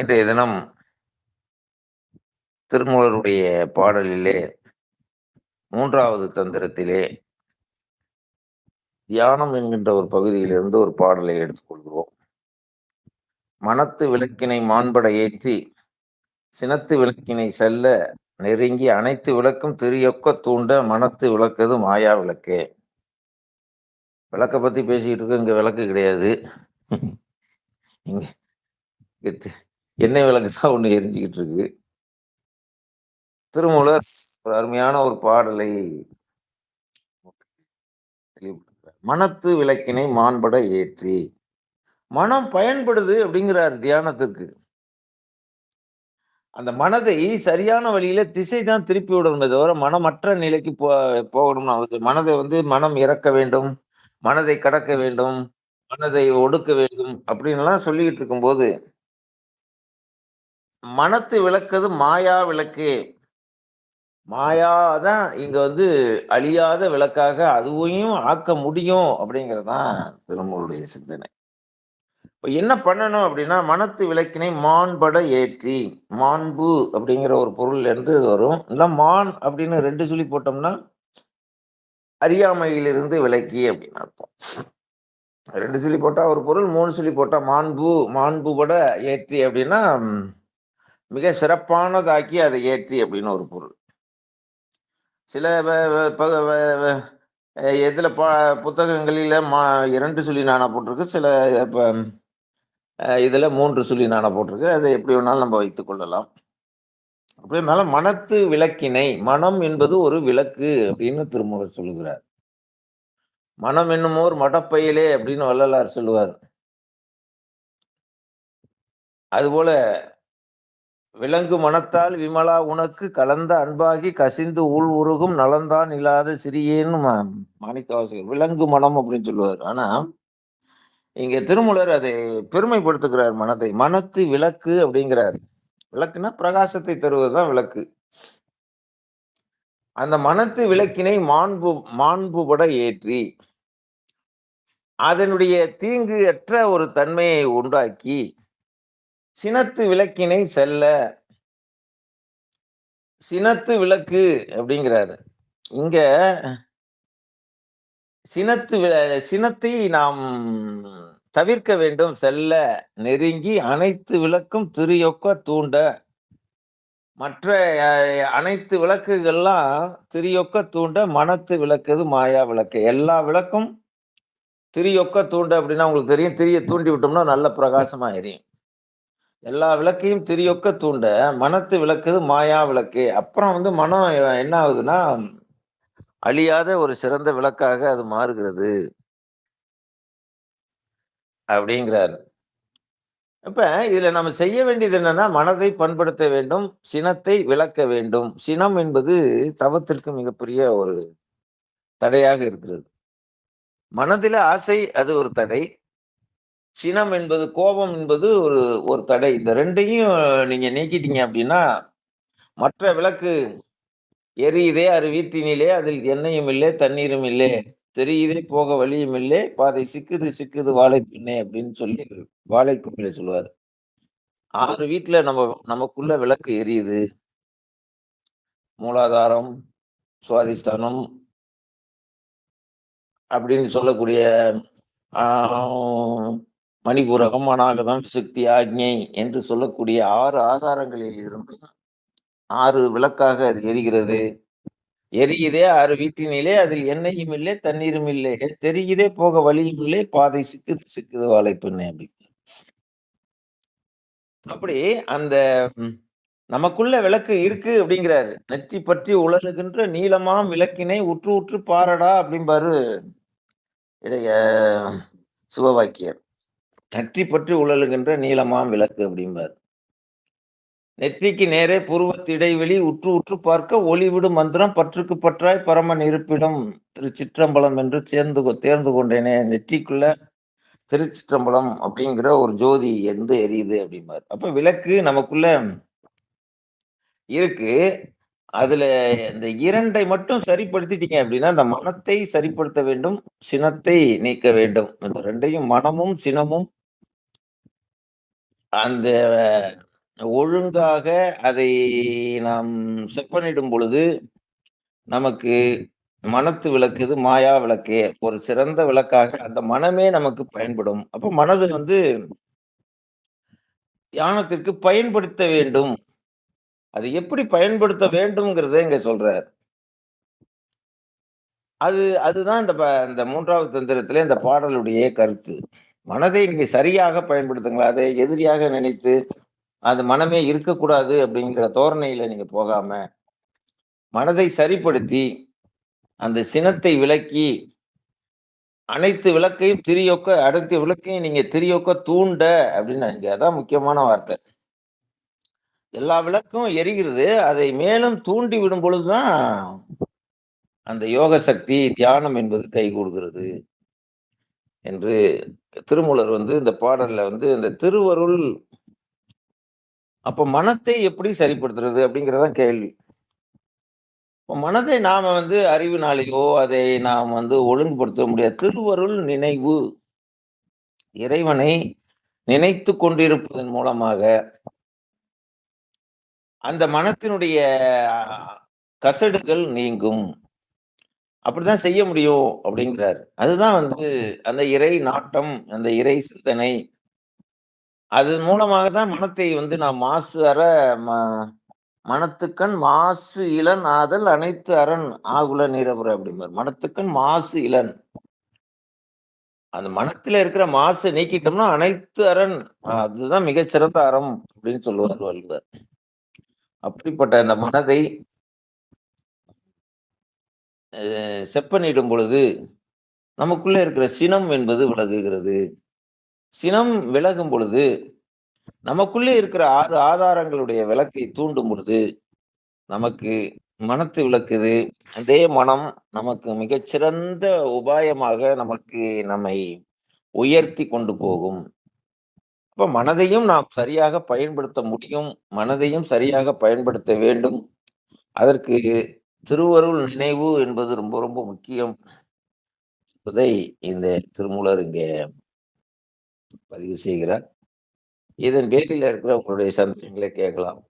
இன்றைய தினம் திருமூலருடைய பாடலிலே மூன்றாவது தந்திரத்திலே தியானம் என்கின்ற ஒரு பகுதியிலிருந்து ஒரு பாடலை எடுத்துக்கொள்கிறோம். மனத்து விளக்கினை மாண்பட ஏற்றி சினத்து விளக்கினை செல்ல நெருங்கி அனைத்து விளக்கும் திரியொக்க தூண்ட மனத்து விளக்குது மாயா விளக்கே. விளக்க பத்தி பேசிக்கிட்டு இருக்க இங்க விளக்கு கிடையாது. இங்க எண்ணெய் விளக்கு தான் ஒன்று எரிஞ்சுக்கிட்டு இருக்கு. திருமூலர் ஒரு அருமையான ஒரு பாடலை மனத்து விளக்கினை மாண்பட ஏற்றி மனம் பயன்படுது அப்படிங்கிறார் தியானத்திற்கு. அந்த மனதை சரியான வழியில திசை தான் திருப்பி விடணுமே தவிர மனமற்ற நிலைக்கு போ போகணும்னு அவசியம் மனதை வந்து மனம் இறக்க வேண்டும் மனதை கடக்க வேண்டும் மனதை ஒடுக்க வேண்டும் அப்படின்லாம் சொல்லிக்கிட்டு இருக்கும்போது மனத்து விளக்குது மாயா விளக்கு. மாயா தான் இங்க வந்து அழியாத விளக்காக அதுவையும் ஆக்க முடியும் அப்படிங்கறதுதான் திருமூருடைய சிந்தனை. இப்போ என்ன பண்ணணும் அப்படின்னா மனத்து விளக்கினை மாண்பட ஏற்றி மாண்பு அப்படிங்கிற ஒரு பொருள் இருந்து வரும். இல்ல மான் அப்படின்னு ரெண்டு சொல்லி போட்டோம்னா அறியாமையிலிருந்து விலக்கி அப்படின்னு அர்த்தம். ரெண்டு சொல்லி போட்டா ஒரு பொருள் மூணு சொல்லி போட்டா மாண்பு மாண்புபட ஏற்றி அப்படின்னா மிக சிறப்பானதாக்கி அதை ஏற்றி அப்படின்னு ஒரு பொருள். சில வ- ப- புத்தகங்களில் மா இரண்டு சொல்லி நானா போட்டிருக்கு. சில இப்போ இதில் மூன்று சொல்லி நானா போட்டிருக்கு. அதை எப்படி வேணாலும் நம்ம வைத்துக் கொள்ளலாம். அப்படி இருந்தாலும் மனத்து விளக்கினை மனம் என்பது ஒரு விளக்கு அப்படின்னு திருமூலர் சொல்லுகிறார். மனம் என்னுமோர் மடப்பையிலே அப்படின்னு வள்ளலார் சொல்லுவார். அதுபோல விலங்கு மனத்தால் விமலா உனக்கு கலந்த அன்பாகி கசிந்து உள் உருகும் நலந்தான் இல்லாத சிறியேன்னு மாணிக்கவாசகர். விலங்கு மனம் அப்படின்னு சொல்லுவார். ஆனா இங்க திருமூலர் அதை பெருமைப்படுத்துகிறார் மனத்தை மனத்து விளக்கு அப்படிங்கிறார். விளக்குனா பிரகாசத்தை தருவதுதான் விளக்கு. அந்த மனத்து விளக்கினை மாண்பு மாண்புபட ஏற்றி அதனுடைய தீங்கு அற்ற ஒரு தன்மையை உண்டாக்கி சினத்து விளக்கினை செல்ல. சினத்து விளக்கு அப்படிங்கிறாரு. இங்க சினத்து சினத்தை நாம் தவிர்க்க வேண்டும். செல்ல நெருங்கி அனைத்து விளக்கும் திரியொக்க தூண்ட. மற்ற அனைத்து விளக்குகள்லாம் திரியொக்க தூண்ட மனத்து விளக்குது மாயா விளக்கு. எல்லா விளக்கும் திரியொக்க தூண்ட அப்படின்னா உங்களுக்கு தெரியும். திரிய தூண்டி விட்டோம்னா நல்ல பிரகாசமா எரியும். எல்லா விளக்கையும் திரியொக்க தூண்ட மனத்து விளக்குது மாயா விளக்கு. அப்புறம் வந்து மனம் என்ன ஆகுதுன்னா அழியாத ஒரு சிறந்த விளக்காக அது மாறுகிறது. அப்படிங்கிறார். இப்ப இதுல நம்ம செய்ய வேண்டியது என்னன்னா மனதை பண்படுத்த வேண்டும் சினத்தை விளக்க வேண்டும். சினம் என்பது தவத்திற்கு மிகப்பெரிய ஒரு தடையாக இருக்கிறது. மனதில ஆசை அது ஒரு தடை. சினம் என்பது கோபம் என்பது ஒரு ஒரு தடை. இந்த ரெண்டையும் நீங்க நீக்கிட்டீங்க அப்படின்னா மற்ற விளக்கு எரியுதே அது வீட்டினிலே அதில் எண்ணெயும் இல்லை தண்ணீரும் இல்லை. தெரியுதே போக வழியும் இல்லை. பாதை சிக்குது சிக்குது வாழை பின்னே அப்படின்னு சொல்லி வாழை குப்பில சொல்லுவார். ஆறு வீட்டுல நம்ம நமக்குள்ள விளக்கு எரியுது. மூலாதாரம் சுவாதிஸ்தானம் அப்படின்னு சொல்லக்கூடிய ஆஹ், மணிபூரகம் அநாகதம் சக்தி ஆக்ஞை என்று சொல்லக்கூடிய ஆறு ஆதாரங்களில் இருந்து ஆறு விளக்காக அது எரிகிறது. எரியுதே ஆறு வீட்டினிலே அதில் எண்ணெயும் இல்லை தண்ணீரும் இல்லை. தெரியுதே போக வழியும் இல்லை பாதை சிக்குது சிக்குது வாழை அப்படின்னு. அப்படி அப்படி அந்த நமக்குள்ள விளக்கு இருக்கு அப்படிங்கிறாரு. நெற்றி பற்றி உலகுகின்ற நீளமாம் விளக்கினை உற்று உற்று பாரடா அப்படிம்பாரு இடைய சிவவாக்கியர் நெற்றி பற்றி உழலுகின்ற நீளமாம் விளக்கு அப்படிம்பார். நெற்றிக்கு நேரே புருவத்து இடைவெளி உற்று உற்று பார்க்க ஒளிவிடும் மந்திரம் பற்றுக்கு பற்றாய் பரமன் இருப்பிடம். திருச்சிற்றம்பலம் என்று சேர்ந்து கொ- தேர்ந்து கொண்டேனே நெற்றிக்குள்ள திருச்சிற்றம்பலம் அப்படிங்கிற ஒரு ஜோதி எந்த எரியுது அப்படிம்பார். அப்ப விளக்கு நமக்குள்ள இருக்கு. அதுல இந்த இரண்டை மட்டும் சரிப்படுத்திட்டீங்க அப்படின்னா இந்த மனத்தை சரிப்படுத்த வேண்டும் சினத்தை நீக்க வேண்டும். இந்த ரெண்டையும் மனமும் சினமும் அந்த ஒழுங்காக அதை நாம் செப்பனிடும் பொழுது, நமக்கு மனத்து விளக்கு இது மாயா விளக்கே. ஒரு சிறந்த விளக்காக அந்த மனமே நமக்கு பயன்படும். அப்ப மனது வந்து தியானத்திற்கு பயன்படுத்த வேண்டும். அது எப்படி பயன்படுத்த வேண்டும்ங்கிறத இங்க சொல்றார். அது அதுதான் இந்த ப இந்த மூன்றாவது தந்திரத்திலே இந்த பாடலுடைய கருத்து. மனதை நீங்க சரியாக பயன்படுத்துங்களா அதை எதிரியாக நினைத்து, அது மனமே இருக்கக்கூடாது அப்படிங்கிற தோரணையில நீங்க போகாம, மனதை சரிப்படுத்தி, அந்த சினத்தை விலக்கி, அனைத்து விளக்கையும் திரியொக்க அனைத்து விளக்கையும் நீங்க திரியொக்க தூண்ட அப்படின்னு இங்க அதான் முக்கியமான வார்த்தை. எல்லா விளக்கும் எரிகிறது. அதை மேலும் தூண்டி விடும் பொழுதுதான் அந்த யோக சக்தி, தியானம் என்பது கை கொடுக்கிறது என்று திருமூலர் வந்து இந்த பாடல்ல வந்து இந்த திருவருள் அப்ப மனத்தை எப்படி சரிப்படுத்துறது அப்படிங்கிறதான் கேள்வி. மனதை நாம வந்து அறிவினாலேயோ, அதை நாம் வந்து ஒழுங்குபடுத்த முடியாது. திருவருள் நினைவு. இறைவனை நினைத்து கொண்டிருப்பதன் மூலமாக அந்த மனத்தினுடைய கசடுகள் நீங்கும். அப்படிதான் செய்ய முடியும் அப்படிங்கிறார். அதுதான் வந்து அந்த இறை நாட்டம், அந்த இறை சிந்தனை. அது மூலமாக தான் மனத்தை வந்து நான் மாசு அற ம மனத்துக்கண் மாசு இலன் ஆதல் அனைத்து அரண் ஆகுல நீரபுர அப்படிம்பார். மனத்துக்கண் மாசு இலன். அந்த மனத்துல இருக்கிற மாசு நீக்கிட்டோம்னா அனைத்து அரண் அதுதான் மிகச்சிறந்த அறம் அப்படின்னு சொல்லுவார் வள்ளுவர். அப்படிப்பட்ட அந்த மனதை செப்பனிடும் பொழுது, நமக்குள்ளே இருக்கிற சினம் என்பது விலகுகிறது. சினம் விலகும் பொழுது, நமக்குள்ளே இருக்கிற ஆறு ஆதாரங்களுடைய விளக்கை தூண்டும் பொழுது, நமக்கு மனத்து விளக்குது. அதே மனம் நமக்கு மிகச்சிறந்த உபாயமாக நமக்கு நம்மை உயர்த்தி கொண்டு போகும். அப்ப மனதையும் நாம் சரியாக பயன்படுத்த முடியும். மனதையும் சரியாக பயன்படுத்த வேண்டும். அதற்கு திருவருள் நினைவு என்பது ரொம்ப ரொம்ப முக்கியம். என்பதை இந்த திருமூலர் இங்கே பதிவு செய்கிறார். இதன் பேரில் இருக்கிற உங்களுடைய சந்தேகங்களை கேட்கலாம்.